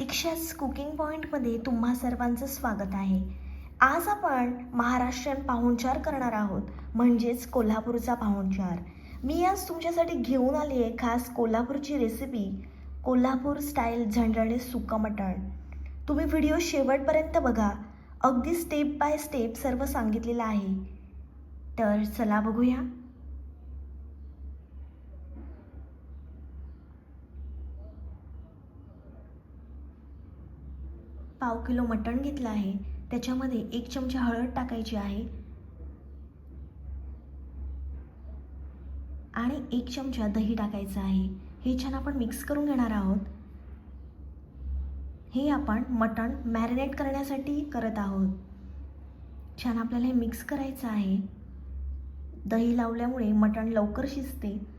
दीक्षाच cooking पॉईंटमध्ये तुम्हा सर्वांचं स्वागत आहे. आज आपण महाराष्ट्रीयन पाहुणचार करणार आहोत म्हणजेच कोल्हापूरचा पाहुणचार. मी आज तुमच्यासाठी घेऊन आली आहे खास कोल्हापूरची रेसिपी कोल्हापूर स्टाईल झंडणे सुकं मटण. तुम्ही व्हिडिओ शेवटपर्यंत बघा. अगदी स्टेप बाय स्टेप सर्व सांगितलेलं आहे. तर चला बघूया. पाव किलो मटण घेतलं आहे. त्याच्यामध्ये एक चमचा हळद टाकायची आहे. आणि एक चमचा दही टाकायचं आहे. हे छान आपण मिक्स करून घेणार आहोत. हे आपण मटण मॅरिनेट करण्यासाठी करत आहोत. छान आपल्याला हे मिक्स करायचं आहे. दही लावल्यामुळे मटण लवकर शिजते.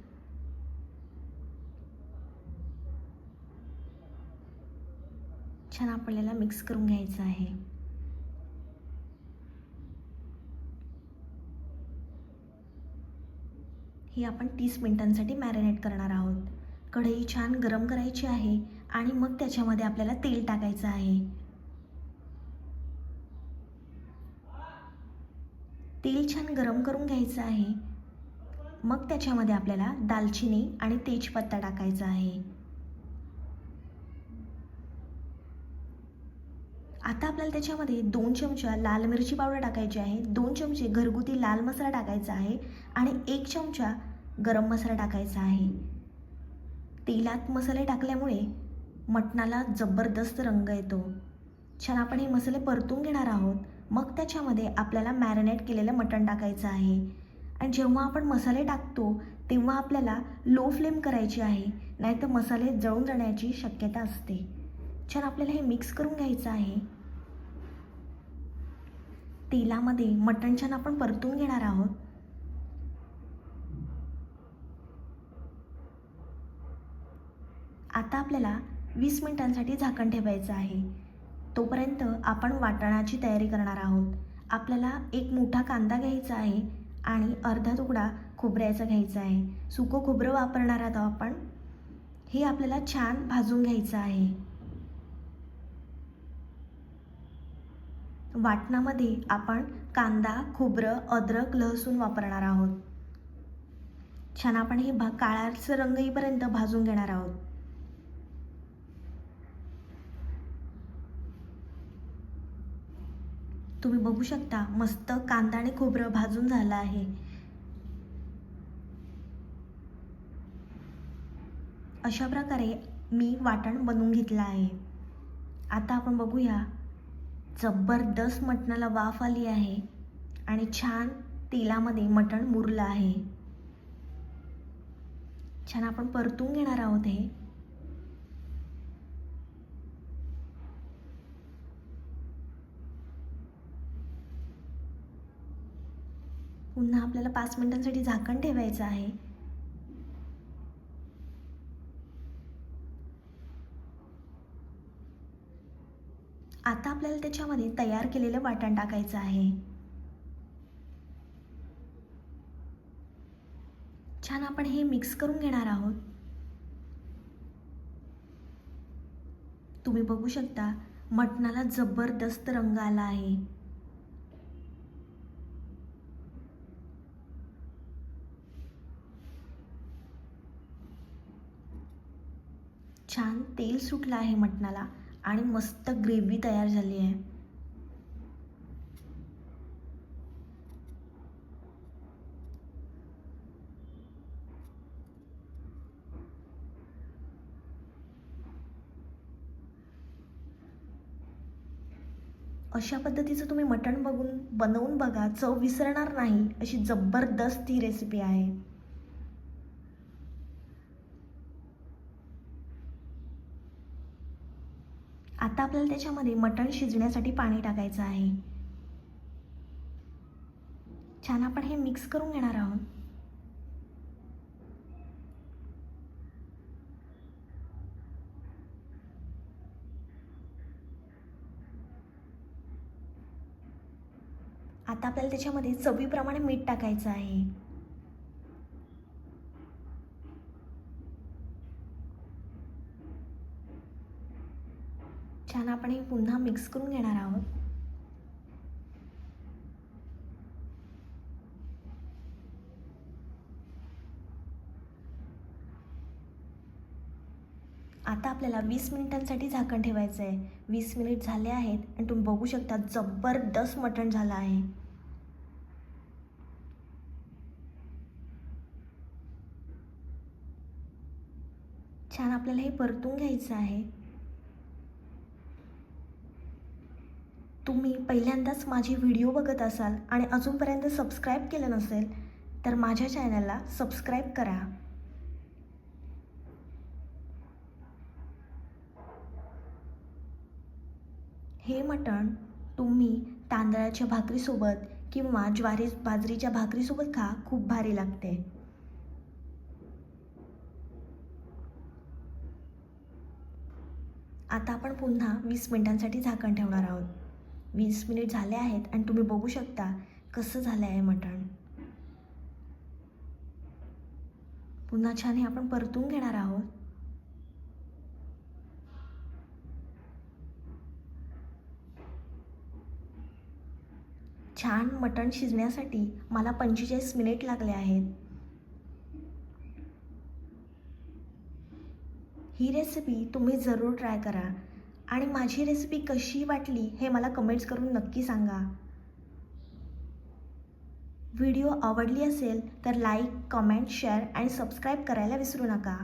छान आपल्याला मिक्स करून घ्यायचं आहे. ही आपण तीस मिनिटांसाठी मॅरिनेट करणार आहोत. कढई छान गरम करायची आहे आणि मग त्याच्यामध्ये आपल्याला तेल टाकायचं आहे. तेल छान गरम करून घ्यायचं आहे. मग त्याच्यामध्ये आपल्याला दालचिनी आणि तेजपत्ता टाकायचा आहे. आता आपल्याला त्याच्यामध्ये दोन चमचा लाल मिरची पावडर टाकायची आहे दोन चमचे घरगुती लाल मसाला टाकायचा आहे आणि एक चमचा गरम मसाला टाकायचा आहे. तेलात मसाले टाकल्यामुळे मटणाला जबरदस्त रंग येतो. छान आपण हे मसाले परतून घेणार आहोत. मग त्याच्यामध्ये आपल्याला मॅरिनेट केलेलं मटण टाकायचं आहे. आणि जेव्हा आपण मसाले टाकतो तेव्हा आपल्याला लो फ्लेम करायची आहे नाहीतर मसाले जळून जाण्याची शक्यता असते. छान आपल्याला हे मिक्स करून घ्यायचं आहे. तेलामध्ये मटण छान आपण परतून घेणार आहोत. आता आपल्याला वीस मिनिटांसाठी झाकण ठेवायचं आहे. तोपर्यंत आपण वाटणाची तयारी करणार आहोत. आपल्याला एक मोठा कांदा घ्यायचा आहे आणि अर्धा तुकडा खोबऱ्याचा घ्यायचा आहे. सुकं खोबरं वापरणार आहोत आपण. हे आपल्याला छान भाजून घ्यायचं आहे. वाटणामध्ये आपण कांदा खोबरं अद्रक लसूण वापरणार आहोत. छान आपण हे भा काळाचं रंग येईपर्यंत भाजून घेणार आहोत. तुम्ही बघू शकता मस्त कांदा आणि खोबरं भाजून झालं आहे. अशा प्रकारे मी वाटण बनवून घेतलं आहे. आता आपण बघूया जबरदस्त मटणाला वाफ आली आहे आणि छान तेलामध्ये मटण मुरलं आहे. छान आपण परतून घेणार आहोत हे. पुन्हा आपल्याला पाच मिनिटांसाठी झाकण ठेवायचं आहे. आता आपल्याला त्याच्यामध्ये तयार केलेलं वाटण टाकायचं आहे. छान आपण हे मिक्स करून घेणार आहोत. तुम्ही बघू शकता मटणाला जबरदस्त रंग आला आहे. छान तेल सुटलं आहे मटणाला. आणि मस्त ग्रेव्ही तयार झाली आहे. अशा पद्धतीचं तुम्ही मटण बघून बनवून बघा. चव विसरणार नाही अशी जबरदस्त ही रेसिपी आहे. आता आपल्याला त्याच्यामध्ये मटण शिजण्यासाठी पाणी टाकायचं आहे. छान आपण हे मिक्स करून घेणार आहोत. आता आपल्याला त्याच्यामध्ये चवीप्रमाणे मीठ टाकायचं आहे. छान आपण हे पुन्हा मिक्स करून घेणार आहोत. आता आपल्याला वीस मिनिटांसाठी झाकण ठेवायचं आहे वीस मिनिट झाले आहेत आणि तुम्ही बघू शकता जबरदस्त मटण झालं आहे. छान आपल्याला हे परतून घ्यायचं आहे. तुम्ही पहिल्यांदाच माझे व्हिडिओ बघत असाल आणि अजूनपर्यंत सबस्क्राईब केलं नसेल तर माझ्या चॅनलला सबस्क्राईब करा. हे मटण तुम्ही तांदळाच्या भाकरीसोबत किंवा ज्वारी बाजरीच्या भाकरीसोबत खा खूप भारी लागते. आता आपण पुन्हा वीस मिनिटांसाठी झाकण ठेवणार आहोत. वीस मिनिट झाले आहेत आणि तुम्ही बघू शकता कसं झालं आहे मटण. पुन्हा छान हे आपण परतून घेणार आहोत. छान मटण शिजण्यासाठी मला पंचेचाळीस मिनिट लागले आहेत. ही रेसिपी तुम्ही जरूर ट्राय करा. आणि माझी रेसिपी कशी वाटली हे मला कमेंट्स करून नक्की सांगा. व्हिडिओ आवडली असेल तर लाईक कमेंट शेअर आणि सबस्क्राईब करायला विसरू नका.